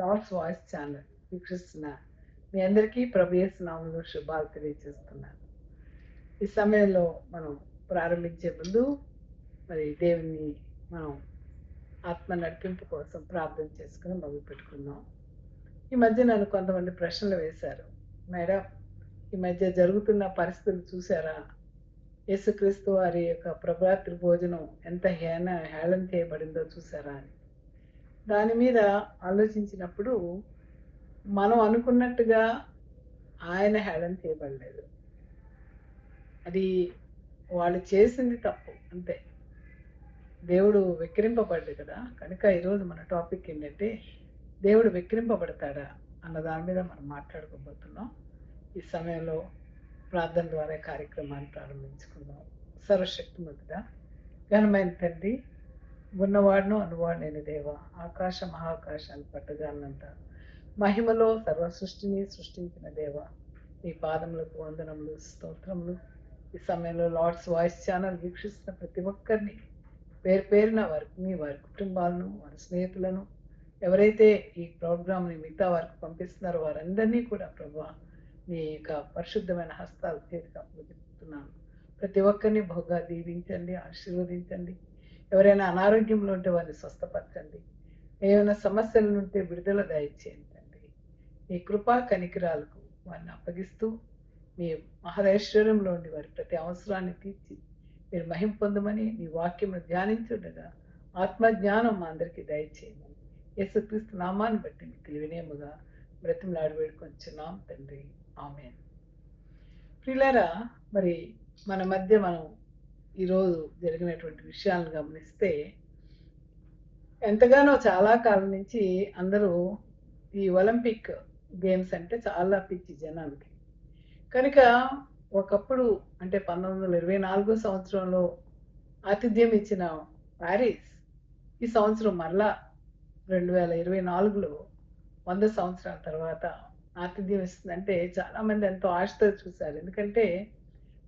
Lord's voice channel. వీక్షిస్తున్న మీ అందరికీ ప్రభు నామంలో శుభాలు తెలియజేస్తున్నాను. ఈ సమయంలో మనం ప్రారంభించే ముందు మరి దేవుని మనం ఆత్మ నడిపింపు కోసం ప్రార్థన చేసుకుని మొదలు పెట్టుకున్నాం ఈ మధ్య నన్ను కొంతమంది ప్రశ్నలు వేశారు. మేడం ఈ మధ్య జరుగుతున్న పరిస్థితులు చూసారా యేసుక్రీస్తు వారి యొక్క ప్రభరాత్రి భోజనం ఎంత హేన హేళన చేయబడిందో చూసారా అని. దాని మీద ఆలోచించినప్పుడు మనం అనుకున్నట్టుగా ఆయన హేళన చేయబడలేదు. అది వాళ్ళు చేసింది తప్పు అంతే. దేవుడు విక్రింపబడ్డు కదా. కనుక ఈరోజు మన టాపిక్ ఏంటంటే దేవుడు విక్రింపబడతాడా అన్న దాని మీద మనం మాట్లాడుకోబోతున్నాం. ఈ సమయంలో ప్రార్థన ద్వారా కార్యక్రమాన్ని ప్రారంభించుకుందాం. సర్వశక్తిమంతుడా ఘనమైన తండ్రి ఉన్నవాడును అనువాడైన దేవ ఆకాశ మహాకాశాన్ని పట్టగానంత. మహిమలో సర్వ సృష్టిని సృష్టించిన దేవ మీ పాదములకు వందనములు స్తోత్రములు. ఈ సమయంలో లార్డ్స్ వాయిస్ ఛానల్ వీక్షిస్తున్న ప్రతి ఒక్కరిని పేరు పేరున వారికి మీ వారి కుటుంబాలను వారి స్నేహితులను ఎవరైతే ఈ ప్రోగ్రామ్ని మిగతా వారికి పంపిస్తున్నారో వారందరినీ కూడా ప్రభు మీ యొక్క పరిశుద్ధమైన హస్తాలు చేతికి అప్పగిస్తున్నాను ప్రతి ఒక్కరిని బహుగా దీవించండి ఆశీర్వదించండి. ఎవరైనా అనారోగ్యంలో ఉంటే వారిని స్వస్థపరచండి. ఏమైనా సమస్యలు ఉంటే విడుదల దయచేయండి. తండ్రి మీ కృపా కనికరాలకు వారిని అప్పగిస్తూ మీ మహదైశ్వర్యంలో ఉండి వారి ప్రతి అవసరాన్ని తీర్చి మీరు మహిం పొందమని నీ వాక్యం ధ్యానించుండగా ఆత్మజ్ఞానం మా అందరికీ దయచేయమని యేసుక్రీస్తు నామాన్ని బట్టి మీకు వినేముగా బ్రతిమలాడి వేడుకొంచున్నాం తండ్రి. ఆమె ప్రిలరా మరి మన మధ్య మనం ఈరోజు జరిగినటువంటి విషయాలను గమనిస్తే ఎంతగానో చాలా కాలం నుంచి అందరూ ఈ ఒలింపిక్ గేమ్స్ అంటే చాలా పిచ్చి జనానికి కనుక ఒకప్పుడు అంటే పంతొమ్మిది వందల ఇరవై నాలుగో సంవత్సరంలో ఆతిథ్యం ఇచ్చిన ప్యారిస్ ఈ సంవత్సరం మరలా రెండు వేల ఇరవై నాలుగులో వంద సంవత్సరాల తర్వాత ఆతిథ్యం ఇస్తుందంటే చాలామంది ఎంతో ఆశతో చూశారు. ఎందుకంటే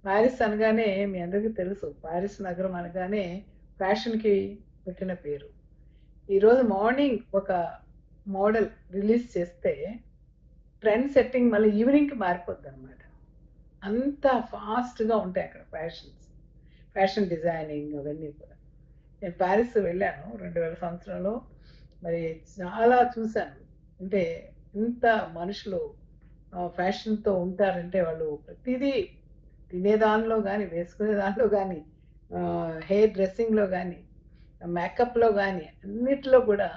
ప్యారిస్ అనగానే మీ అందరికీ తెలుసు. ప్యారిస్ నగరం అనగానే ఫ్యాషన్కి పెట్టిన పేరు. ఈరోజు మార్నింగ్ ఒక మోడల్ రిలీజ్ చేస్తే ట్రెండ్ సెట్టింగ్ మళ్ళీ ఈవినింగ్కి మారిపోద్ది అనమాట అంత ఫాస్ట్గా ఉంటాయి అక్కడ ఫ్యాషన్స్ ఫ్యాషన్ డిజైనింగ్ అవన్నీ కూడా. నేను ప్యారిస్ వెళ్ళాను రెండు వేల సంవత్సరంలో. మరి చాలా చూశాను. అంటే ఇంత మనుషులు ఫ్యాషన్తో ఉంటారంటే వాళ్ళు ప్రతిదీ తినేదానిలో కానీ వేసుకునే దానిలో కానీ హెయిర్ డ్రెస్సింగ్లో కానీ మేకప్లో కానీ అన్నిట్లో కూడా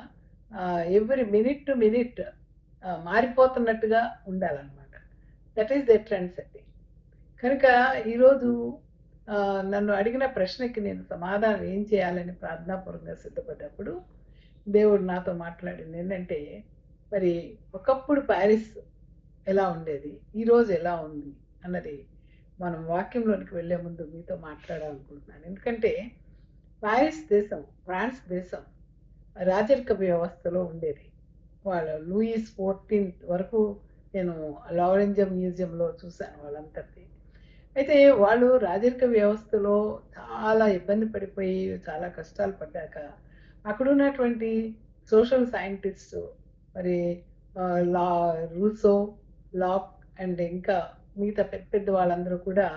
ఎవ్రీ మినిట్ టు మినిట్ మారిపోతున్నట్టుగా ఉండాలన్నమాట. That is the trend setting కనుక ఈరోజు నన్ను అడిగిన ప్రశ్నకి నేను సమాధానం ఏం చేయాలని ప్రార్థనాపూర్వకంగా సిద్ధపడ్డప్పుడు దేవుడు నాతో మాట్లాడింది ఏంటంటే మరి ఒకప్పుడు ప్యారిస్ ఎలా ఉండేది? ఈరోజు ఎలా ఉంది? అన్నది మనం వాక్యంలోనికి వెళ్ళే ముందు మీతో మాట్లాడాలనుకుంటున్నాను. ఎందుకంటే ప్యారిస్ దేశం ఫ్రాన్స్ దేశం రాజరిక వ్యవస్థలో ఉండేది. వాళ్ళ లూయిస్ ఫోర్టీన్త్ వరకు నేను లారెంజం మ్యూజియంలో చూశాను వాళ్ళంతటి అయితే వాళ్ళు రాజరిక వ్యవస్థలో చాలా ఇబ్బంది పడిపోయి చాలా కష్టాలు పడ్డాక అక్కడ ఉన్నటువంటి సోషల్ సైంటిస్ట్ మరి లా రూసో లాక్ అండ్ ఇంకా మిగతా పెద్ద పెద్ద వాళ్ళందరూ కూడా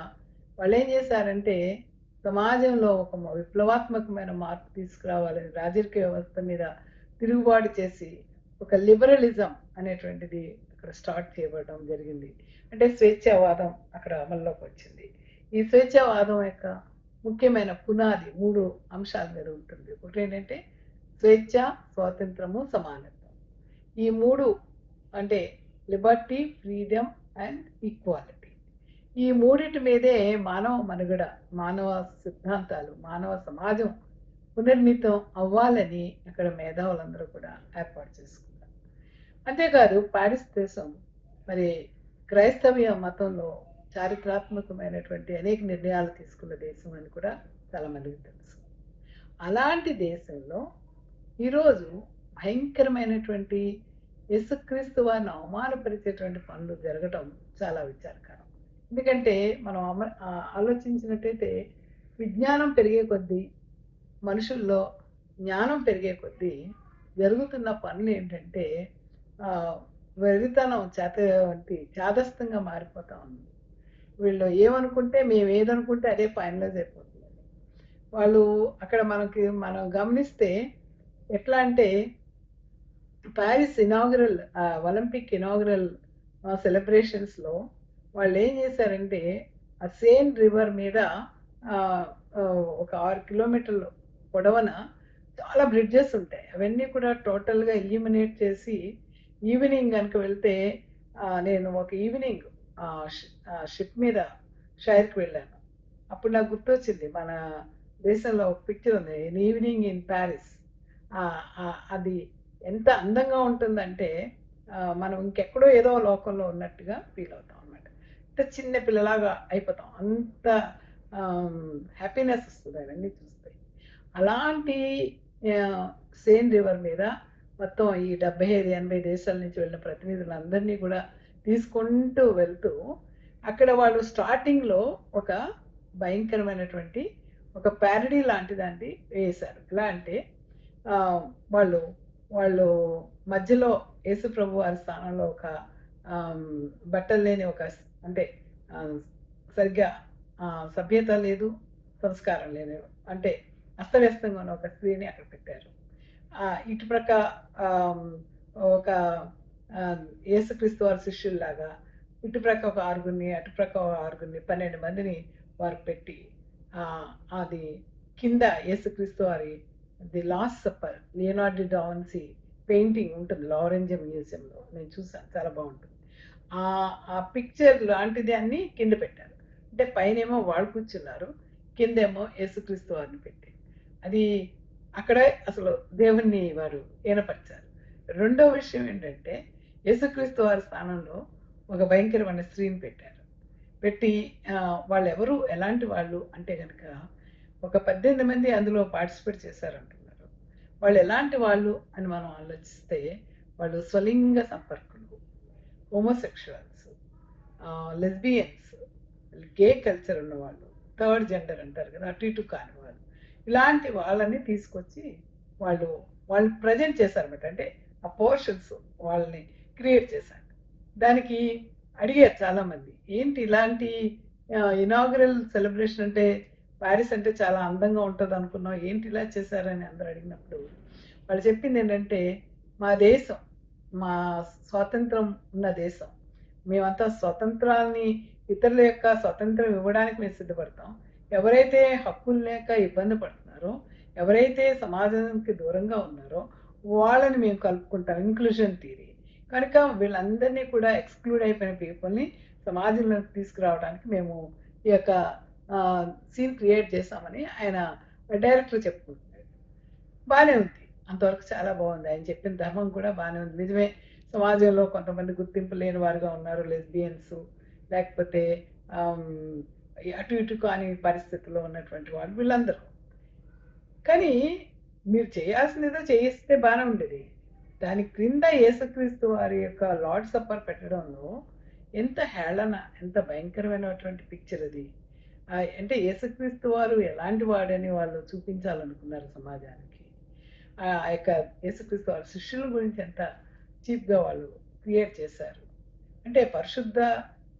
వాళ్ళు ఏం చేశారంటే సమాజంలో ఒక విప్లవాత్మకమైన మార్పు తీసుకురావాలని రాజకీయ వ్యవస్థ మీద తిరుగుబాటు చేసి ఒక లిబరలిజం అనేటువంటిది అక్కడ స్టార్ట్ చేయబడడం జరిగింది. అంటే స్వేచ్ఛావాదం అక్కడ అమల్లోకి వచ్చింది. ఈ స్వేచ్ఛావాదం యొక్క ముఖ్యమైన పునాది మూడు అంశాల మీద ఉంటుంది. ఒకటి ఏంటంటే స్వేచ్ఛ స్వాతంత్రము సమానత్వం. ఈ మూడు అంటే లిబర్టీ ఫ్రీడమ్ అండ్ ఈక్వాలిటీ ఈ మూడింటి మీదే మానవ మనుగడ మానవ సిద్ధాంతాలు మానవ సమాజం పునర్మితం అవ్వాలని అక్కడ మేధావులందరూ కూడా ఏర్పాటు చేసుకున్నారు. అంతేకాదు పారిస్ దేశం మరి క్రైస్తవ్య మతంలో చారిత్రాత్మకమైనటువంటి అనేక నిర్ణయాలు తీసుకున్న దేశం అని కూడా చాలామందికి తెలుసు. అలాంటి దేశంలో ఈరోజు భయంకరమైనటువంటి యేసుక్రీస్తు వారిని అవమానపరిచేటువంటి పనులు జరగటం చాలా విచారకరం. ఎందుకంటే మనం అమ ఆలోచించినట్టయితే విజ్ఞానం పెరిగే కొద్దీ మనుషుల్లో జ్ఞానం పెరిగే కొద్దీ జరుగుతున్న పనులు ఏంటంటే వెరితనం చేత వంటి చాదస్తంగా మారిపోతా ఉంది. వీళ్ళు ఏమనుకుంటే మేము ఏదనుకుంటే అదే ఫైనలైజ్ అయిపోతుంది వాళ్ళు అక్కడ మనకి మనం గమనిస్తే ఎట్లా అంటే ప్యారిస్ ఇనాగరల్ ఒలింపిక్ ఇనాగరల్ సెలబ్రేషన్స్లో వాళ్ళు ఏం చేశారంటే ఆ సేన్ రివర్ మీద ఒక ఆరు కిలోమీటర్లు పొడవన చాలా బ్రిడ్జెస్ ఉంటాయి. అవన్నీ కూడా టోటల్గా ఇల్యూమినేట్ చేసి ఈవినింగ్ కనుక వెళ్తే నేను ఒక ఈవినింగ్ షిప్ మీద షైర్కి వెళ్ళాను. అప్పుడు నాకు గుర్తొచ్చింది మన దేశంలో ఒక పిక్చర్ ఉంది ఇన్ ఈవినింగ్ ఇన్ ప్యారిస్ అది ఎంత అందంగా ఉంటుందంటే మనం ఇంకెక్కడో ఏదో లోకంలో ఉన్నట్టుగా ఫీల్ అవుతాం అనమాట అంత చిన్న పిల్లలాగా అయిపోతాం. అంత హ్యాపీనెస్ వస్తుంది అవన్నీ చూస్తే. అలాంటి సేన్ రివర్ మీద మొత్తం ఈ డెబ్బై ఐదు ఎనభై దేశాల నుంచి వెళ్ళిన ప్రతినిధులందరినీ కూడా తీసుకుంటూ వెళ్తూ అక్కడ వాళ్ళు స్టార్టింగ్లో ఒక భయంకరమైనటువంటి ఒక ప్యారడీ లాంటి దాన్ని వేశారు. ఎలా అంటే వాళ్ళు వాళ్ళు మధ్యలో యేసుప్రభు వారి స్థానంలో ఒక బట్టలు లేని ఒక అంటే సరిగ్గా సభ్యత లేదు సంస్కారం లేదు. అంటే అస్తవ్యస్తంగా ఉన్న ఒక స్త్రీని అక్కడ పెట్టారు. ఇటు ఇటుప్రక్క ఒక యేసుక్రీస్తు వారి శిష్యుల్లాగా ఇటుప్రక్క ఒక ఆరుగురిని అటుప్రక్క ఒక ఆరుగురిని పన్నెండు మందిని వారు పెట్టి అది కింద యేసుక్రీస్తు వారి the last supper Leonardo da Vinci painting ఉంటుంది లారెంజ మ్యూజియంలో నేను చూసాను చాలా బాగుంటుంది. ఆ ఆ పిక్చర్ లాంటిది అన్ని కింద పెట్టారు. అంటే పైన ఏమో వాళ్ళు కూర్చున్నారు కిందేమో యేసుక్రీస్తు వారిని పెట్టి. అది అక్కడే అసలు దేవుణ్ణి వారు ఏనపరిచారు. రెండో విషయం ఏంటంటే యేసుక్రీస్తు వారి స్థానంలో ఒక భయంకరమైన స్త్రీని పెట్టారు. పెట్టి వాళ్ళెవరు ఎలాంటి వాళ్ళు అంటే కనుక ఒక పద్దెనిమిది మంది అందులో పార్టిసిపేట్ చేశారంటున్నారు. వాళ్ళు ఎలాంటి వాళ్ళు అని మనం ఆలోచిస్తే వాళ్ళు స్వలింగ సంపర్కులు హోమోసెక్షువల్స్ లెస్బియన్స్ గే కల్చర్ ఉన్నవాళ్ళు థర్డ్ జెండర్ అంటారు కదా అటు ఇటు కాని వాళ్ళు. ఇలాంటి వాళ్ళని తీసుకొచ్చి వాళ్ళు వాళ్ళు ప్రజెంట్ చేశారన్నమాట. అంటే ఆ పోర్షన్స్ వాళ్ళని క్రియేట్ చేశారు. దానికి అడిగారు చాలామంది ఏంటి ఇలాంటి ఇనాగరల్ సెలబ్రేషన్ అంటే ప్యారిస్ అంటే చాలా అందంగా ఉంటుంది అనుకున్నాం ఏంటి ఇలా చేశారని అందరూ అడిగినప్పుడు వాళ్ళు చెప్పింది ఏంటంటే మా దేశం మా స్వాతంత్రం ఉన్న దేశం. మేమంతా స్వతంత్రాన్ని ఇతరుల యొక్క స్వతంత్రం ఇవ్వడానికి మేము సిద్ధపడతాం. ఎవరైతే హక్కులు లేక ఇబ్బంది పడుతున్నారో ఎవరైతే సమాజానికి దూరంగా ఉన్నారో వాళ్ళని మేము కలుపుకుంటాం ఇంక్లూజన్ థియరీ కనుక వీళ్ళందరినీ కూడా ఎక్స్క్లూడ్ అయిపోయిన పీపుల్ని సమాజంలోకి తీసుకురావడానికి మేము ఈ యొక్క సీన్ క్రియేట్ చేస్తామని ఆయన డైరెక్టర్ చెప్పుకుంటున్నాడు. బాగానే ఉంది. అంతవరకు చాలా బాగుంది. ఆయన చెప్పిన ధర్మం కూడా బాగానే ఉంది. నిజమే సమాజంలో కొంతమంది గుర్తింపు లేని వారుగా ఉన్నారు లెస్బియన్స్ లేకపోతే అటు ఇటు కాని పరిస్థితుల్లో ఉన్నటువంటి వాళ్ళు వీళ్ళందరూ. కానీ మీరు చేయాల్సిందేదో చేయిస్తే బాగానే ఉండేది. దాని క్రింద యేసుక్రీస్తు వారి యొక్క లార్డ్ సప్పర్ పెట్టడంలో ఎంత హేళన ఎంత భయంకరమైనటువంటి పిక్చర్ అది. అంటే యేసుక్రీస్తు వారు ఎలాంటి వాడని వాళ్ళు చూపించాలనుకున్నారు సమాజానికి? ఆ ఆ యొక్క యేసుక్రీస్తు వారి శిష్యుల గురించి ఎంత చీప్గా వాళ్ళు క్రియేట్ చేశారు? అంటే పరిశుద్ధ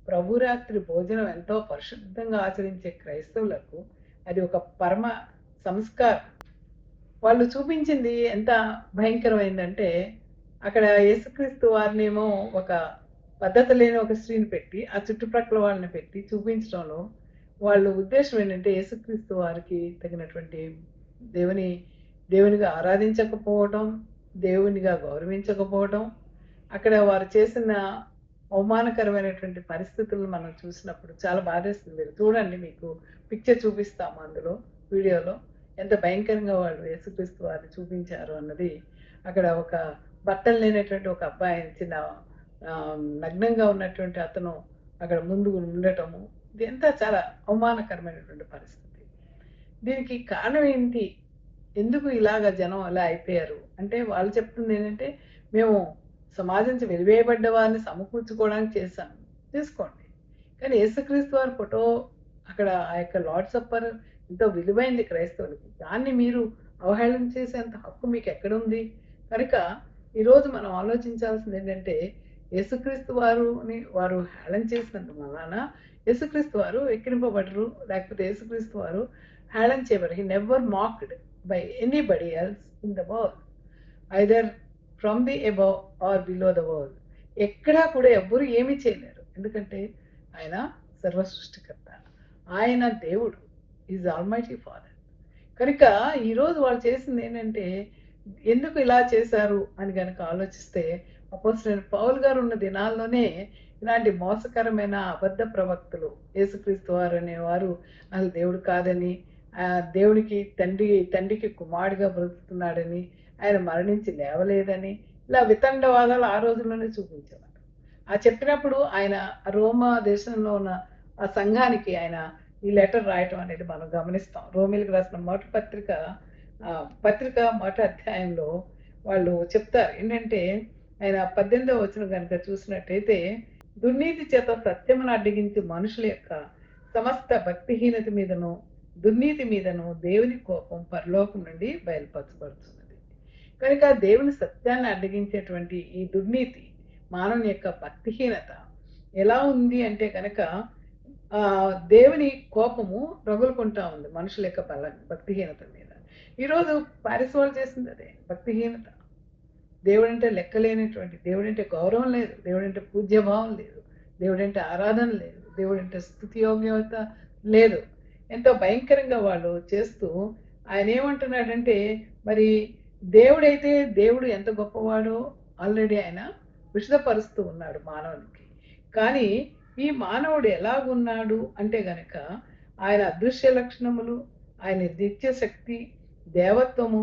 ప్రభురాత్రి భోజనం ఎంతో పరిశుద్ధంగా ఆచరించే క్రైస్తవులకు అది ఒక పరమ సంస్కారం. వాళ్ళు చూపించింది ఎంత భయంకరమైందంటే అక్కడ యేసుక్రీస్తు వారినేమో ఒక పద్ధతి లేని ఒక స్త్రీని పెట్టి ఆ చుట్టుప్రక్కల వాళ్ళని పెట్టి చూపించడంలో వాళ్ళ ఉద్దేశం ఏంటంటే యేసుక్రీస్తు వారికి తగినటువంటి దేవుని దేవునిగా ఆరాధించకపోవడం దేవునిగా గౌరవించకపోవడం అక్కడ వారు చేసిన అవమానకరమైనటువంటి పరిస్థితులను మనం చూసినప్పుడు చాలా బాధేస్తుంది. మీరు చూడండి మీకు పిక్చర్ చూపిస్తాము అందులో వీడియోలో. ఎంత భయంకరంగా వాళ్ళు యేసుక్రీస్తు వారిని చూపించారు అన్నది. అక్కడ ఒక బట్టలు లేనటువంటి ఒక అబ్బాయి చిన్న నగ్నంగా ఉన్నటువంటి అతను అక్కడ ముందు ఉండటము. ఇదంతా చాలా అవమానకరమైనటువంటి పరిస్థితి. దీనికి కారణం ఏంటి? ఎందుకు ఇలాగ జనం అలా అయిపోయారు? అంటే వాళ్ళు చెప్తుంది ఏంటంటే మేము సమాజం నుంచి వెలివేయబడ్డ వారిని సమకూర్చుకోవడానికి చేశాం. తీసుకోండి. కానీ యేసుక్రీస్తు వారి ఫోటో అక్కడ ఆ యొక్క లార్డ్ సప్పర్ ఎంతో విలువైంది క్రైస్తవులకి. దాన్ని మీరు అవహేళన చేసేంత హక్కు మీకు ఎక్కడుంది? కనుక ఈరోజు మనం ఆలోచించాల్సింది ఏంటంటే యేసుక్రీస్తు వారుని వారు హేళన చేసినంత వలన యేసుక్రీస్తు వారు ఎక్కిరింపబడరు లేకపోతే యేసుక్రీస్తు వారు హేళన చేయబడరు. He never mocked by anybody else in the world either from the above or below the world ఎక్కడా కూడా ఎవ్వరు ఏమీ చేయలేరు. ఎందుకంటే ఆయన సర్వ సృష్టికర్త. ఆయన దేవుడు. ఈజ్ ఆల్మైటీ ఫాదర్ కనుక ఈరోజు వాళ్ళు చేసింది ఏంటంటే ఎందుకు ఇలా చేశారు అని కనుక ఆలోచిస్తే అపోజిట్ పౌల్ గారు ఉన్న దినాల్లోనే ఇలాంటి మోసకరమైన అబద్ధ ప్రవక్తలు యేసుక్రీస్తు వారు అనేవారు అసలు దేవుడు కాదని దేవుడికి తండ్రి తండ్రికి కుమారుడిగా బ్రతుకుతున్నాడని ఆయన మరణించి లేవలేదని ఇలా వితండవాదాలు ఆ రోజుల్లోనే చూపించేవారు. ఆ చెప్పినప్పుడు ఆయన రోమా దేశంలో ఉన్న ఆ సంఘానికి ఆయన ఈ లెటర్ రాయటం అనేది మనం గమనిస్తాం. రోమిల్కి రాసిన మొదటి పత్రిక పత్రిక మొదటి అధ్యాయంలో వాళ్ళు చెప్తారు. ఏంటంటే ఆయన పద్దెనిమిదవ వచ్చిన కనుక చూసినట్టయితే దుర్నీతి చేత సత్యమును అడ్డగించి మనుషుల యొక్క సమస్త భక్తిహీనత మీదను దుర్నీతి మీదను దేవుని కోపం పరలోకం నుండి బయలుపరచబడుతున్నది. కనుక దేవుని సత్యాన్ని అడ్డగించేటువంటి ఈ దుర్నీతి మానవుని యొక్క భక్తిహీనత ఎలా ఉంది అంటే కనుక దేవుని కోపము రగులుకుంటా ఉంది మనుషుల యొక్క బల భక్తిహీనత మీద. ఈరోజు పారిస్ వాళ్ళు చేసింది అదే భక్తిహీనత. దేవుడంటే లెక్కలేనటువంటి దేవుడంటే గౌరవం లేదు దేవుడంటే పూజ్యభావం లేదు దేవుడంటే ఆరాధన లేదు దేవుడంటే స్థుతి యోగ్యత లేదు. ఎంతో భయంకరంగా వాళ్ళు చేస్తూ ఆయన ఏమంటున్నాడంటే మరి దేవుడైతే దేవుడు ఎంత గొప్పవాడో ఆల్రెడీ ఆయన విషదపరుస్తూ ఉన్నాడు మానవునికి. కానీ ఈ మానవుడు ఎలాగున్నాడు అంటే గనక ఆయన అదృశ్య లక్షణములు ఆయన దిత్య శక్తి దేవత్వము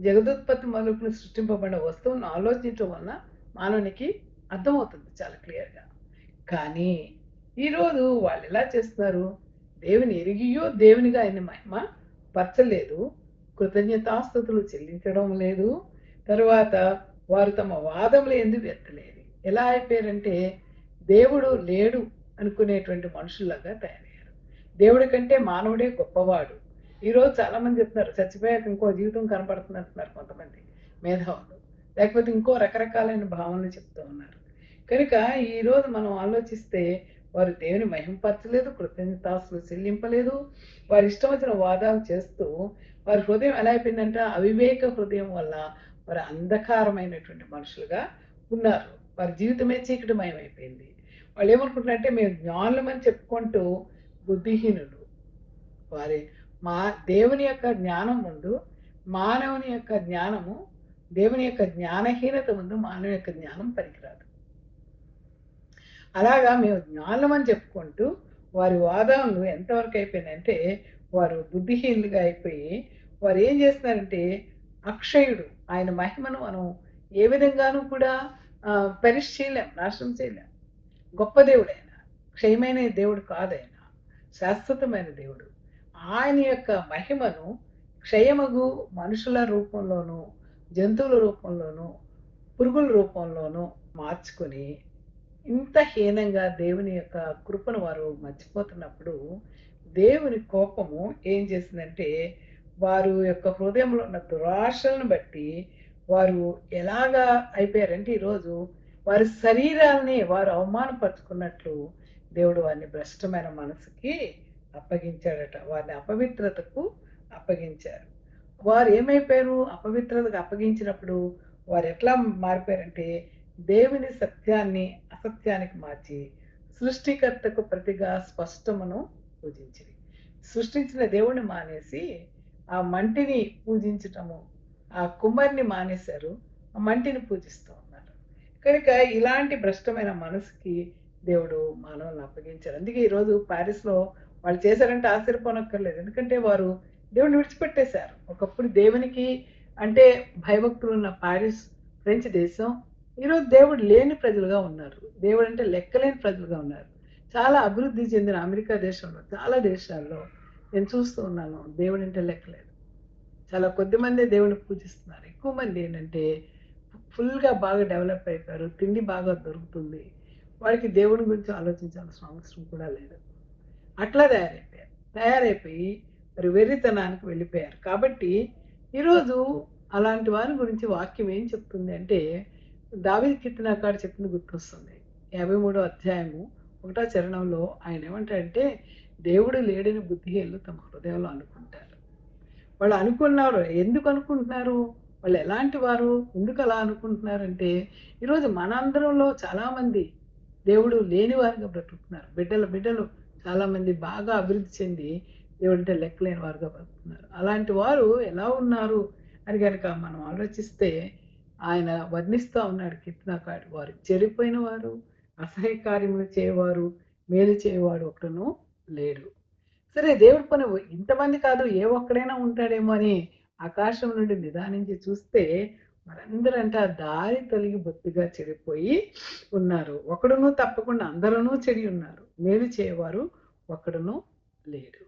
జగదుత్పత్తి మలుపులు సృష్టింపబడిన వస్తువును ఆలోచించడం వలన మానవునికి అర్థమవుతుంది చాలా క్లియర్గా. కానీ ఈరోజు వాళ్ళు ఎలా చేస్తున్నారు? దేవుని ఎరిగియో దేవునిగా ఆయన మహిమ పరచలేదు. కృతజ్ఞతాస్థుతులు చెల్లించడం లేదు. తర్వాత వారు తమ వాదములు ఎందుకు ఎత్తలేదు ఎలా అయిపోయారంటే దేవుడు లేడు అనుకునేటువంటి మనుషుల్లాగా తయారయ్యారు. దేవుడి కంటే మానవుడే గొప్పవాడు. ఈరోజు చాలా మంది చెప్తున్నారు చచ్చిపోయాక ఇంకో జీవితం కనపడుతుంది అంటున్నారు కొంతమంది మేధావులు. లేకపోతే ఇంకో రకరకాలైన భావనలు చెప్తూ ఉన్నారు. కనుక ఈరోజు మనం ఆలోచిస్తే వారు దేవుని మహింపరచలేదు కృతజ్ఞతాసులు చెల్లింపలేదు. వారి ఇష్టం వచ్చిన వాదాలు చేస్తూ వారి హృదయం ఎలా అయిపోయిందంటే? అవివేక హృదయం వల్ల వారు అంధకారమైనటువంటి మనుషులుగా ఉన్నారు. వారి జీవితమే చీకటిమయం అయిపోయింది. వాళ్ళు ఏమనుకుంటున్నారంటే మేము జ్ఞానులమని చెప్పుకుంటూ బుద్ధిహీనులు వారి మా దేవుని యొక్క జ్ఞానం ముందు మానవుని యొక్క జ్ఞానము దేవుని యొక్క జ్ఞానహీనత ముందు మానవుని యొక్క జ్ఞానం పనికిరాదు. అలాగా మేము జ్ఞానం అని చెప్పుకుంటూ వారి వాదనలు ఎంతవరకు అయిపోయిందంటే వారు బుద్ధిహీనులుగా అయిపోయి వారు ఏం చేస్తున్నారంటే అక్షయుడు ఆయన మహిమను మనం ఏ విధంగానూ కూడా పెరిష్ చేయలేం నాశనం చేయలేం. గొప్ప దేవుడు ఆయన క్షయమైన దేవుడు కాదు ఆయన శాశ్వతమైన దేవుడు. ఆయన యొక్క మహిమను క్షయమగు మనుషుల రూపంలోనూ జంతువుల రూపంలోనూ పురుగుల రూపంలోనూ మార్చుకొని ఇంత హీనంగా దేవుని యొక్క కృపను వారు మర్చిపోతున్నప్పుడు దేవుని కోపము ఏం చేసిందంటే వారు యొక్క హృదయంలో ఉన్న దురాశలను బట్టి వారు ఎలాగా అయిపోయారంటే ఈరోజు వారి శరీరాల్ని వారు అవమానపరుచుకున్నట్లు దేవుడు వారిని భ్రష్టమైన మనసుకి అప్పగించాడట. వారిని అపవిత్రతకు అప్పగించారు. వారు ఏమైపోయారు? అపవిత్రతకు అప్పగించినప్పుడు వారు ఎట్లా మారిపోయారంటే దేవుని సత్యాన్ని అసత్యానికి మార్చి సృష్టికర్తకు ప్రతిగా స్పష్టమును పూజించింది సృష్టించిన దేవుణ్ణి మానేసి ఆ మంటిని పూజించటము ఆ కుమ్మరిని మానేశారు. ఆ మంటిని పూజిస్తూ ఉన్నారు. కనుక ఇలాంటి భ్రష్టమైన మనసుకి దేవుడు మానవులను అప్పగించారు. అందుకే ఈరోజు ప్యారిస్లో వాళ్ళు చేశారంటే ఆశ్చర్యపోనక్కర్లేదు. ఎందుకంటే వారు దేవుని విడిచిపెట్టేశారు. ఒకప్పుడు దేవునికి అంటే భయభక్తులు ఉన్న ప్యారిస్ ఫ్రెంచ్ దేశం ఈరోజు దేవుడు లేని ప్రజలుగా ఉన్నారు. దేవుడు అంటే లెక్కలేని ప్రజలుగా ఉన్నారు. చాలా అభివృద్ధి చెందిన అమెరికా దేశంలో చాలా దేశాల్లో నేను చూస్తూ ఉన్నాను. దేవుడు అంటే లెక్కలేదు. చాలా కొద్ది మంది దేవుని పూజిస్తున్నారు. ఎక్కువ మంది ఏంటంటే ఫుల్గా బాగా డెవలప్ అయిపోయారు. తిండి బాగా దొరుకుతుంది. వాడికి దేవుని గురించి ఆలోచించాల్సిన అవసరం కూడా లేదు. అట్లా తయారైపోయారు. తయారైపోయి మరి వెర్రితనానికి వెళ్ళిపోయారు. కాబట్టి ఈరోజు అలాంటి వారి గురించి వాక్యం ఏం చెప్తుంది అంటే దావీదు కీర్తనకాడు చెప్పింది గుర్తొస్తుంది. యాభై మూడో అధ్యాయము ఒకటో చరణంలో ఆయన ఏమంటాడంటే దేవుడు లేడని బుద్ధిహీనులు తమ హృదయంలో అనుకుంటారు. వాళ్ళు అనుకున్నారు. ఎందుకు అనుకుంటున్నారు? వాళ్ళు ఎలాంటి వారు? ఎందుకు అలా అనుకుంటున్నారంటే ఈరోజు మనందరంలో చాలామంది దేవుడు లేని వారిగా బ్రతుకుతున్నారు. బిడ్డలు బిడ్డలు చాలామంది బాగా అభివృద్ధి చెంది దేవుడు అంటే లెక్కలేని వారుగా బతుకున్నారు అలాంటి వారు ఎలా ఉన్నారు అని కనుక మనం ఆలోచిస్తే ఆయన వర్ణిస్తూ ఉన్నాడు కీర్తనకాడు వారు. చెడిపోయిన వారు అసహ్య కార్యములు చేయవారు మేలు చేయవాడు ఒకడును లేడు. సరే దేవుడి పని ఇంతమంది కాదు ఏ ఒక్కడైనా ఉంటాడేమో అని ఆకాశం నుండి నిదానించి చూస్తే మనందరంటే ఆ దారి తొలగి బొత్తిగా చెడిపోయి ఉన్నారు. ఒకడును తప్పకుండా అందరూ చెడి ఉన్నారు. మేలు చేయవారు ఒకడును లేడు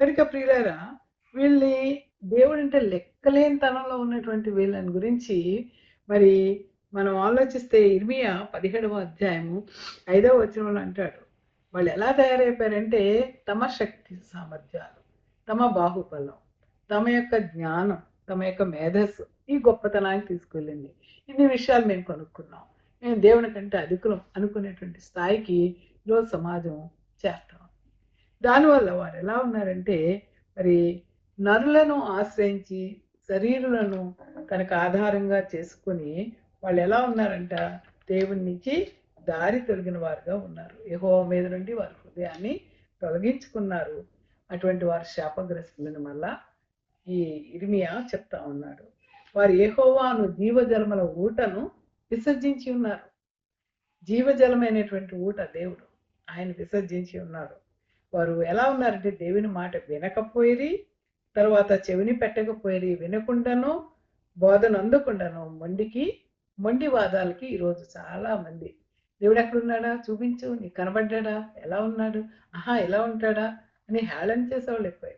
కనుక ప్రియులారా వీళ్ళని దేవుడు అంటే లెక్కలేని తనంలో ఉన్నటువంటి వీళ్ళని గురించి మరి మనం ఆలోచిస్తే ఇర్మియా పదిహేడవ అధ్యాయము ఐదవ వచనంలో అంటాడు. వాళ్ళు ఎలా తయారైపోయారంటే తమ శక్తి సామర్థ్యాలు తమ బాహుబలం తమ యొక్క జ్ఞానం తమ యొక్క మేధస్సు ఈ గొప్పతనానికి తీసుకెళ్ళింది. ఇన్ని విషయాలు మేము కనుక్కున్నాం. మేము దేవుని కంటే అధికులం అనుకునేటువంటి స్థాయికి ఈరోజు సమాజం చేస్తాం. దానివల్ల వారు ఎలా ఉన్నారంటే మరి నరులను ఆశ్రయించి శరీరులను కనుక ఆధారంగా చేసుకుని వాళ్ళు ఎలా ఉన్నారంట? దేవుని నుంచి దారి తొలగిన వారుగా ఉన్నారు. యహో మీద నుండి వారి హృదయాన్ని తొలగించుకున్నారు. అటువంటి వారు శాపగ్రస్తులను మళ్ళా ఈ ఇర్మియా చెప్తా ఉన్నాడు. వారు ఏహోవాను జీవజలముల ఊటను విసర్జించి ఉన్నారు. జీవజలమైనటువంటి ఊట దేవుడు ఆయన విసర్జించి ఉన్నారు వారు ఎలా ఉన్నారంటే దేవుని మాట వినకపోయిరి తర్వాత చెవిని పెట్టకపోయిరి వినకుండాను బోధన అందకుండాను మొండికి మొండి వాదాలకి ఈరోజు చాలా మంది. దేవుడు ఎక్కడున్నాడా? చూపించు నీకు కనబడ్డాడా? ఎలా ఉన్నాడు? ఆహా ఎలా ఉంటాడా? అని హేళన చేసేవాళ్ళు ఎక్కువ.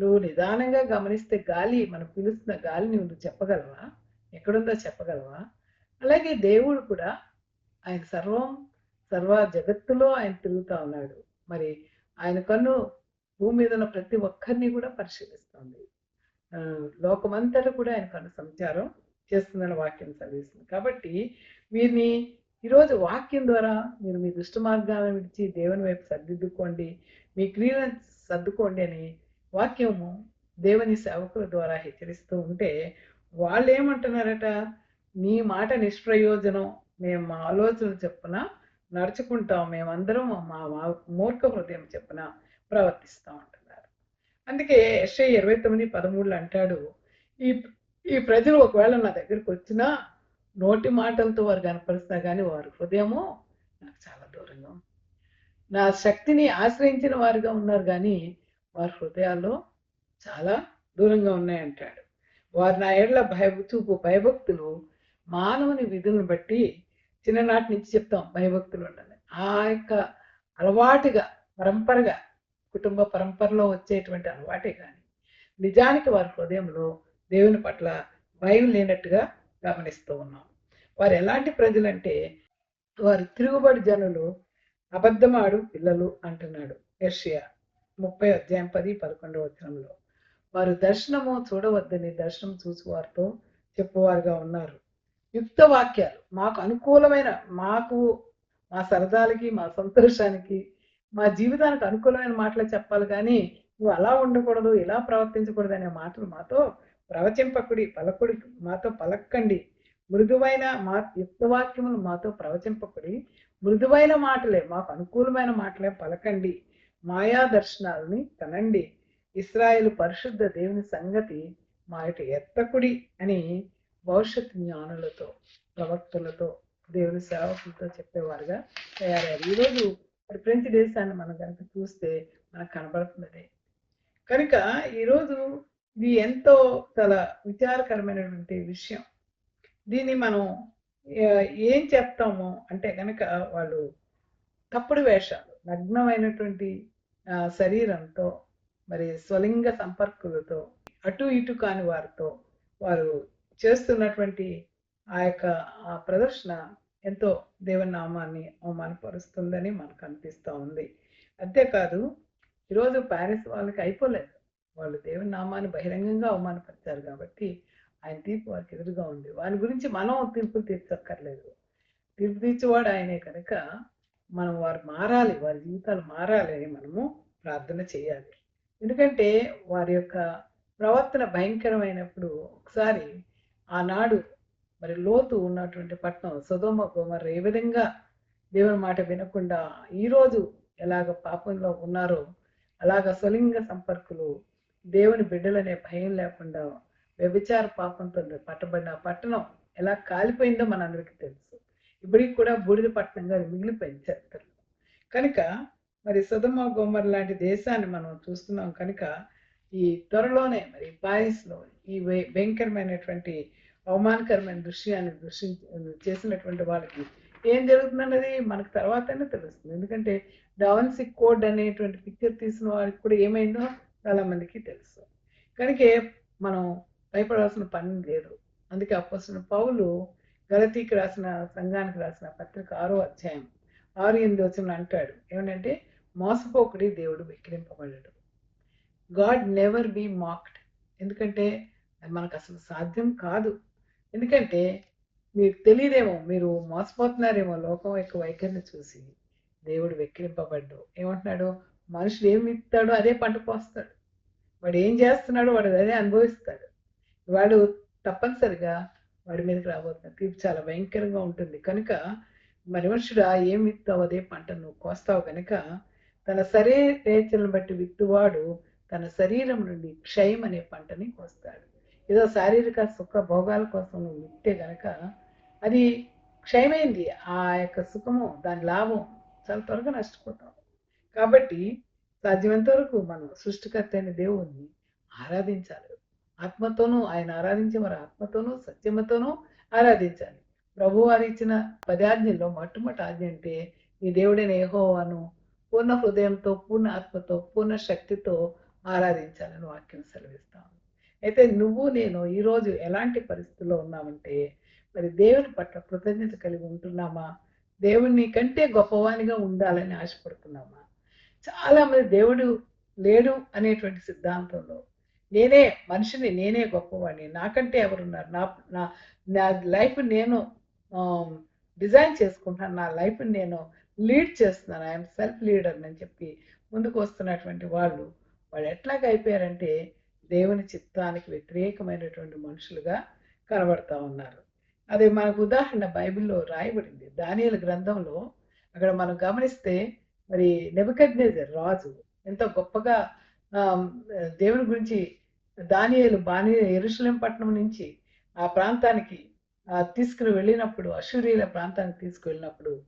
నువ్వు నిదానంగా గమనిస్తే గాలి మనం పిలుస్తున్న గాలిని నువ్వు చెప్పగలవా? ఎక్కడుందో చెప్పగలవా? అలాగే దేవుడు కూడా ఆయన సర్వం సర్వ జగత్తులో ఆయన తిరుగుతూ ఉన్నాడు. మరి ఆయన కన్ను భూమి మీద ఉన్న ప్రతి ఒక్కరిని కూడా పరిశీలిస్తుంది. ఆ, లోకమంతటా కూడా ఆయన కన్ను సంచారం చేస్తుందని వాక్యం చదివిస్తుంది. కాబట్టి వీరిని ఈరోజు వాక్యం ద్వారా మీరు మీ దుష్ట మార్గాలను విడిచి దేవుని వైపు సర్దిద్దుకోండి మీ క్రియలను సర్దుకోండి అని వాక్యము దేవుని సేవకుల ద్వారా హెచ్చరిస్తూ ఉంటే వాళ్ళు ఏమంటున్నారట నీ మాట నిష్ప్రయోజనం. మేము మా ఆలోచన చెప్పున నడుచుకుంటాం. మేమందరం మా మా- మూర్ఖ హృదయం చెప్పున ప్రవర్తిస్తాం అంటున్నారు అందుకే ఎస్ఐ ఇరవై తొమ్మిది పదమూడులో అంటాడు ఈ ఈ ప్రజలు ఒకవేళ నా దగ్గరికి వచ్చినా నోటి మాటలతో వారు కనపరుస్తున్నా కానీ వారి హృదయము నాకు చాలా దూరంగా ఉంది. నా శక్తిని ఆశ్రయించిన వారుగా ఉన్నారు కానీ వారి హృదయాల్లో చాలా దూరంగా ఉన్నాయంటాడు. వారు నా ఏళ్ళ భయ చూపు భయభక్తులు మానవుని విధులను బట్టి చిన్ననాటి నుంచి చెప్తాం భయభక్తులు ఉండాలి ఆ యొక్క అలవాటుగా పరంపరగా కుటుంబ పరంపరలో వచ్చేటువంటి అలవాటే కానీ నిజానికి వారి హృదయంలో దేవుని పట్ల భయం లేనట్టుగా గమనిస్తూ ఉన్నాం. వారు ఎలాంటి ప్రజలంటే వారు తిరుగుబడి జనులు అబద్ధమాడు పిల్లలు అంటున్నాడు యెషయా. ముప్పై అధ్యాయం పది పదకొండవ వచనంలో. వారు దర్శనము చూడవద్దని దర్శనం చూసి వారితో చెప్పువారుగా ఉన్నారు. యుక్త వాక్యాలు మాకు అనుకూలమైన మాకు మా సరదాలకి మా సంతోషానికి మా జీవితానికి అనుకూలమైన మాటలే చెప్పాలి కానీ నువ్వు అలా ఉండకూడదు ఇలా ప్రవర్తించకూడదు అనే మాటలు మాతో ప్రవచింపకుడి పలకుడి మాతో పలక్కండి. మృదువైన మా యుక్తవాక్యములు మాతో ప్రవచింపకుడి మృదువైన మాటలే మాకు అనుకూలమైన మాటలే పలకండి. మాయా దర్శనాలని తనండి ఇస్రాయేల్ పరిశుద్ధ దేవుని సంగతి మా ఇటు ఎత్తకుడి అని భవిష్యత్ జ్ఞానులతో ప్రవక్తులతో దేవుని సేవకులతో చెప్పేవారుగా తయారయ్యారు. ఈరోజు ప్రపంచ దేశాన్ని మనం కనుక చూస్తే మనకు కనబడుతున్నదే. కనుక ఈరోజు ఇది ఎంతో చాలా విచారకరమైనటువంటి విషయం. దీన్ని మనం ఏం చెప్తాము అంటే కనుక వాళ్ళు తప్పుడు వేషాలు నగ్నమైనటువంటి శరీరంతో మరి స్వలింగ సంపర్కులతో అటు ఇటు కాని వారితో వారు చేస్తున్నటువంటి ఆ యొక్క ఆ ప్రదర్శన ఎంతో దేవనామాన్ని నామాన్ని అవమానపరుస్తుందని మనకు అనిపిస్తూ ఉంది. అంతేకాదు ఈరోజు ప్యారిస్ వాళ్ళకి అయిపోలేదు. వాళ్ళు దేవుని నామాన్ని బహిరంగంగా అవమానపరిచారు కాబట్టి ఆయన తీర్పు వారికి ఎదురుగా ఉంది. వాని గురించి మనం తీర్పులు తీర్చక్కర్లేదు. తీర్పు తీర్చేవాడు ఆయనే కనుక మనం వారు మారాలి వారి జీవితాలు మారాలి అని మనము ప్రార్థన చేయాలి. ఎందుకంటే వారి యొక్క ప్రవర్తన భయంకరమైనప్పుడు ఒకసారి ఆనాడు మరి లోతు ఉన్నటువంటి పట్టణం సుధోమ గోమర్ర ఏ విధంగా దేవుని మాట వినకుండా ఈరోజు ఎలాగ పాపంలో ఉన్నారో అలాగ స్వలింగ సంపర్కులు దేవుని బిడ్డలనే భయం లేకుండా వ్యభిచార పాపంతో పట్టబడిన పట్టణం ఎలా కాలిపోయిందో మనందరికీ తెలుసు. ఇప్పటికి కూడా బూడిద పట్టణంగా మిగిలిపోయింది చరిత్రలో. కనుక మరి సుధమ గోమర్ లాంటి దేశాన్ని మనం చూస్తున్నాం కనుక ఈ త్వరలోనే మరి పారిస్లో ఈ భయంకరమైనటువంటి అవమానకరమైన దృశ్యాన్ని దృశ్యం చేసినటువంటి వాళ్ళకి ఏం జరుగుతుందన్నది మనకు తర్వాతనే తెలుస్తుంది. ఎందుకంటే డావన్సీ కోడ్ అనేటువంటి పిక్చర్ తీసిన వారికి కూడా ఏమైందో చాలా మందికి తెలుసు. కనుక మనం భయపడాల్సిన పని లేదు. అందుకే అప్పసిన పౌలు గలతీకి రాసిన సంఘానికి రాసిన పత్రిక ఆరో అధ్యాయం ఆరు ఎనిమిది వచ్చిన అంటాడు. ఏమంటే మోసపోకుడి దేవుడు విక్రింపబడడు గాడ్ నెవర్ బీ మాక్డ్. ఎందుకంటే అది మనకు అసలు సాధ్యం కాదు. ఎందుకంటే మీకు తెలియదేమో మీరు మోసపోతున్నారేమో లోకం యొక్క వైఖరిని చూసి దేవుడు వెక్కిరింపబడ్డు. ఏమంటున్నాడు? మనుషుడు ఏమి ఇస్తాడో అదే పంట పోస్తాడు. వాడు ఏం చేస్తున్నాడో వాడు అదే అనుభవిస్తాడు. వాడు తప్పనిసరిగా వాడి మీదకి రాబోతున్న తీర్పు చాలా భయంకరంగా ఉంటుంది. కనుక మరి మనుషుడు ఏం విత్తావు అదే పంట నువ్వు కోస్తావు కనుక తన శరీరేచలను బట్టి విత్తువాడు తన శరీరం నుండి క్షయం అనే పంటని కోస్తాడు. ఏదో శారీరక సుఖ భోగాల కోసం నువ్వు విత్తే గనక అది క్షయమైంది. ఆ యొక్క సుఖము దాని లాభం చాలా త్వరగా నష్టపోతాం కాబట్టి సాధ్యమైనంత వరకు మనం సృష్టికర్త అయిన దేవుణ్ణి ఆరాధించాలి. ఆత్మతోనూ ఆయన ఆరాధించే మన ఆత్మతోనూ సత్యమతోనూ ఆరాధించాలి. ప్రభు వారు ఇచ్చిన పదాజ్ఞల్లో మొట్టమొదటి ఆజ్ఞ అంటే ఈ దేవుడైన ఏహోవాను పూర్ణ హృదయంతో పూర్ణ ఆత్మతో పూర్ణ శక్తితో ఆరాధించాలని వాక్యం సెలవిస్తాను అయితే నువ్వు నేను ఈరోజు ఎలాంటి పరిస్థితుల్లో ఉన్నామంటే మరి దేవుని పట్ల కృతజ్ఞత కలిగి ఉంటున్నామా? దేవుని కంటే గొప్పవానిగా ఉండాలని ఆశపడుతున్నామా? చాలా మంది దేవుడు లేడు అనేటువంటి సిద్ధాంతంలో నేనే మనిషిని నేనే గొప్పవాడిని. నాకంటే ఎవరున్నారు? నా నా నా లైఫ్ నేను డిజైన్ చేసుకుంటాను నా లైఫ్ని నేను లీడ్ చేస్తున్నాను. ఐఎమ్ సెల్ఫ్ లీడర్ అని చెప్పి ముందుకు వస్తున్నటువంటి వాళ్ళు. వాళ్ళు ఎట్లాగ అయిపోయారంటే దేవుని చిత్తానికి వ్యతిరేకమైనటువంటి మనుషులుగా కనబడతా ఉన్నారు. అది మనకు ఉదాహరణ బైబిల్లో రాయబడింది. దానియల గ్రంథంలో అక్కడ మనం గమనిస్తే మరి నెబద్ రాజు ఎంతో గొప్పగా దేవుని గురించి దానియలు బాని ఎరుషలేం పట్టణం నుంచి ఆ ప్రాంతానికి తీసుకుని వెళ్ళినప్పుడు అశూరియుల ప్రాంతానికి తీసుకువెళ్ళినప్పుడు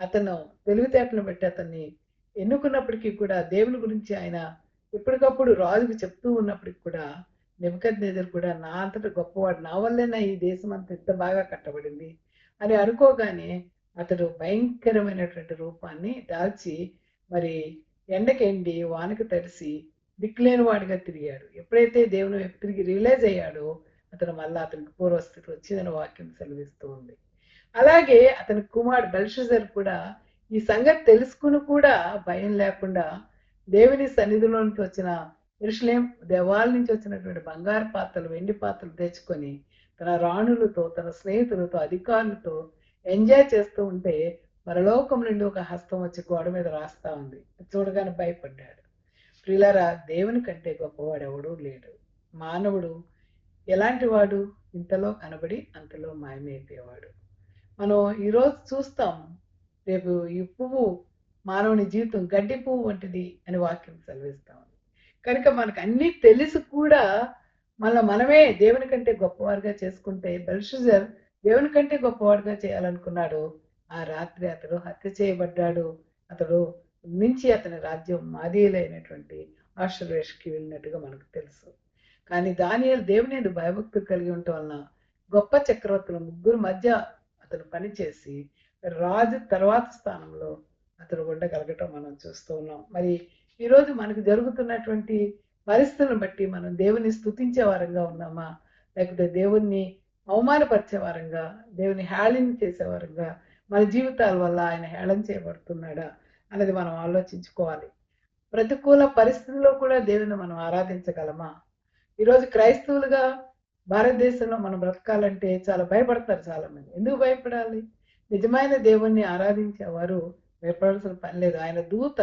అతను తెలివితేటలు పెట్టి అతన్ని ఎన్నుకున్నప్పటికీ కూడా దేవుని గురించి ఆయన ఎప్పటికప్పుడు రాజుకు చెప్తూ ఉన్నప్పటికి కూడా నెబద్ కూడా నా అంతట గొప్పవాడు నా వల్లేనా ఈ దేశం అంత ఇంత బాగా కట్టబడింది అని అనుకోగానే అతడు భయంకరమైనటువంటి రూపాన్ని దాల్చి మరి ఎండకెండి వానకు తడిసి దిక్కులేని వాడిగా తిరిగాడు. ఎప్పుడైతే దేవుని వైపు తిరిగి రియలైజ్ అయ్యాడో అతను మళ్ళా అతనికి పూర్వస్థితి వచ్చిందని వాక్యం సెలవిస్తూ ఉంది. అలాగే అతని కుమారుడు బెల్షజర్ కూడా ఈ సంగతి తెలుసుకుని కూడా భయం లేకుండా దేవుని సన్నిధిలోనికి వచ్చిన ఇరుషులేం దేవాల నుంచి వచ్చినటువంటి బంగారు పాత్రలు వెండి పాత్రలు తెచ్చుకొని తన రాణులతో తన స్నేహితులతో అధికారులతో ఎంజాయ్ చేస్తూ ఉంటే పరలోకం నుండి ఒక హస్తం వచ్చి గోడ మీద రాస్తా ఉంది. అది చూడగానే భయపడ్డాడు. ప్రిలరా దేవుని కంటే గొప్పవాడు ఎవడూ లేడు. మానవుడు ఎలాంటి వాడు? ఇంతలో కనబడి అంతలో మాయమైపోయేవాడు. మనం ఈరోజు చూస్తాం రేపు ఈ పువ్వు మానవుని జీవితం గడ్డి పువ్వు వంటిది అని వాక్యం సెలవిస్తా కనుక మనకు అన్నీ తెలిసి కూడా మళ్ళీ మనమే దేవుని కంటే గొప్పవారుగా చేసుకుంటే బెల్షుజర్ దేవుని కంటే గొప్పవాడుగా చేయాలనుకున్నాడు ఆ రాత్రి అతడు హత్య చేయబడ్డాడు. అతడు నుంచి అతని రాజ్యం మాదీయులైనటువంటి ఆశ్రవేష్కి వెళ్ళినట్టుగా మనకు తెలుసు. కానీ దానియల్ దేవుని భయభక్తులు కలిగి ఉండటం వలన గొప్ప చక్రవర్తుల ముగ్గురు మధ్య అతను పనిచేసి రాజు తర్వాత స్థానంలో అతను ఉండగలగటం మనం చూస్తూ ఉన్నాం. మరి ఈరోజు మనకు జరుగుతున్నటువంటి పరిస్థితులను బట్టి మనం దేవుని స్తుతించే వారంగా ఉన్నామా? లేకపోతే దేవుణ్ణి అవమానపరిచే వారంగా దేవుని హేళన చేసే వారంగా మన జీవితాల వల్ల ఆయన హేళన చేయబడుతున్నాడా? అనేది మనం ఆలోచించుకోవాలి. ప్రతికూల పరిస్థితుల్లో కూడా దేవుని మనం ఆరాధించగలమా? ఈరోజు క్రైస్తవులుగా భారతదేశంలో మనం బ్రతకాలంటే చాలా భయపడతారు చాలా మంది ఎందుకు భయపడాలి? నిజమైన దేవుణ్ణి ఆరాధించేవారు భయపడాల్సిన పని లేదు. ఆయన దూత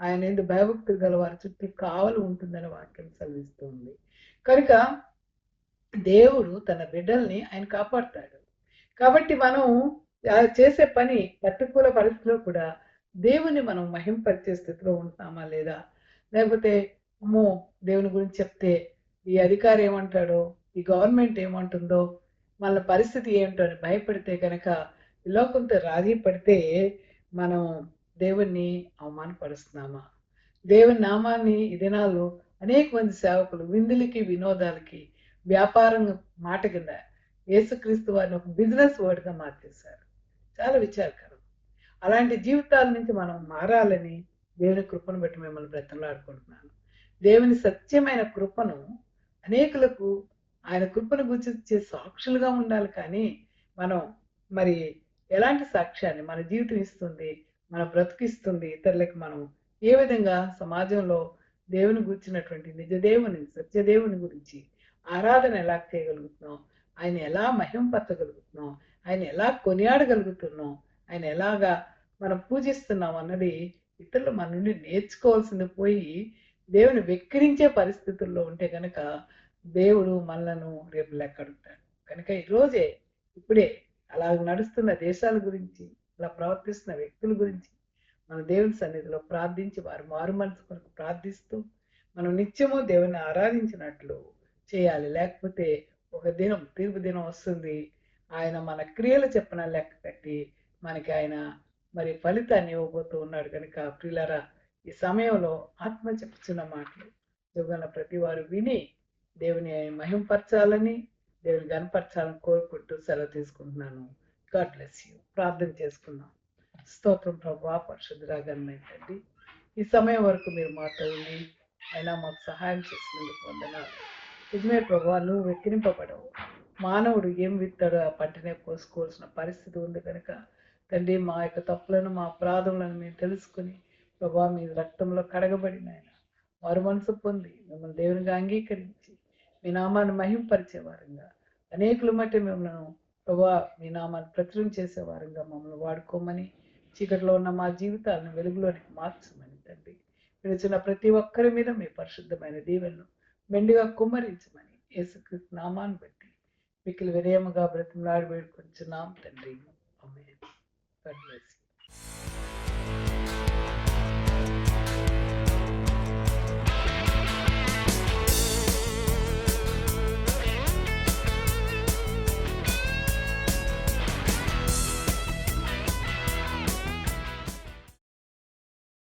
ఆయన ఎందుకు భయభక్తులు గల వారి చుట్టూ కావలు ఉంటుందని వాక్యం చదివిస్తుంది కనుక దేవుడు తన బిడ్డల్ని ఆయన కాపాడతాడు. కాబట్టి మనం చేసే పని ప్రతికూల పరిస్థితిలో కూడా దేవుని మనం మహింపరిచే స్థితిలో ఉంటున్నామా లేదా? లేకపోతే అమ్మో దేవుని గురించి చెప్తే ఈ అధికారి ఏమంటాడో ఈ గవర్నమెంట్ ఏమంటుందో మన పరిస్థితి ఏమిటో అని భయపడితే కనుక లోకంతో రాజీ పడితే మనం దేవుణ్ణి అవమానపరుస్తున్నామా? దేవుని నామాన్ని ఈ దినాలు అనేక మంది సేవకులు విందులకి వినోదాలకి వ్యాపారం మాట కింద యేసుక్రీస్తు వారిని ఒక బిజినెస్ వర్డ్గా మార్చేశారు. చాలా విచారకరం. అలాంటి జీవితాల నుంచి మనం మారాలని దేవుని కృపను బట్టి మిమ్మల్ని బ్రతంలాడుకుంటున్నాను దేవుని సత్యమైన కృపను అనేకులకు ఆయన కృపను గుర్తించే సాక్షులుగా ఉండాలి కానీ మనం మరి ఎలాంటి సాక్ష్యాన్ని మన జీవితం ఇస్తుంది మన బ్రతికిస్తుంది ఇతరులకు మనం ఏ విధంగా సమాజంలో దేవుని గురించినటువంటి నిజ దేవుని సత్యదేవుని గురించి ఆరాధన ఎలా చేయగలుగుతున్నాం ఆయన ఎలా మహింపరచగలుగుతున్నాం ఆయన ఎలా కొనియాడగలుగుతున్నాం ఆయన ఎలాగా మనం పూజిస్తున్నాం అన్నది ఇతరులు మన నుండి నేర్చుకోవాల్సింది పోయి దేవుని వెక్కిరించే పరిస్థితుల్లో ఉంటే కనుక దేవుడు మనలను రేపు లెక్కడుతాడు కనుక ఈరోజే ఇప్పుడే అలా నడుస్తున్న దేశాల గురించి అలా ప్రవర్తిస్తున్న వ్యక్తుల గురించి మన దేవుని సన్నిధిలో ప్రార్థించి వారు మారు మనసు కొరకు ప్రార్థిస్తూ మనం నిత్యము దేవుని ఆరాధించినట్లు చేయాలి. లేకపోతే ఒక దినం తీర్పు దినం వస్తుంది. ఆయన మన క్రియలు చెప్పిన లెక్క కట్టి మనకి ఆయన మరి ఫలితాన్ని ఇవ్వబోతూ ఉన్నాడు కనుక ప్రియులరా ఈ సమయంలో ఆత్మ చెప్పుచున్న మాటలు యుగంలో ప్రతి వారు విని దేవుని మహింపరచాలని దేవుని గనపరచాలని కోరుకుంటూ సెలవు తీసుకుంటున్నాను. గాడ్ బ్లెస్ యూ ప్రార్థన చేసుకుందాం. స్తోత్రం ప్రభా పరిశుద్ధరాగండి ఈ సమయం వరకు మీరు మాతో ఉండి అయినా మాకు సహాయం చేసినందుకు వందనాలు. నిజమే ప్రభా నువ్వు వెక్కిరింపబడవు. మానవుడు ఏం విత్తాడో ఆ పంటనే కోసుకోవాల్సిన పరిస్థితి ఉంది కనుక తండ్రి మా యొక్క తప్పులను మా అపరాధములను మేము తెలుసుకుని ప్రభా మీ రక్తంలో కడగబడిన ఆయన. వారు మనసు పొంది మిమ్మల్ని దేవునిగా అంగీకరించి మీ నామాన్ని మహింపరిచే వారంగా అనేకుల మట్టి మిమ్మల్ని ప్రభా మీ నామాన్ని ప్రచురం చేసే వారంగా మమ్మల్ని వాడుకోమని చీకటిలో ఉన్న మా జీవితాలను వెలుగులోనికి మార్చమని తండ్రి. పిలిచిన ప్రతి ఒక్కరి మీద మీ పరిశుద్ధమైన దీవెలను మెండుగా కుమ్మరించమని యేసుక్రీస్తు నామాన్ని బట్టి. మిక్కిలి వినయముగా బ్రతిమలాడి వేడుకొంచున్నాం తండ్రి. that makes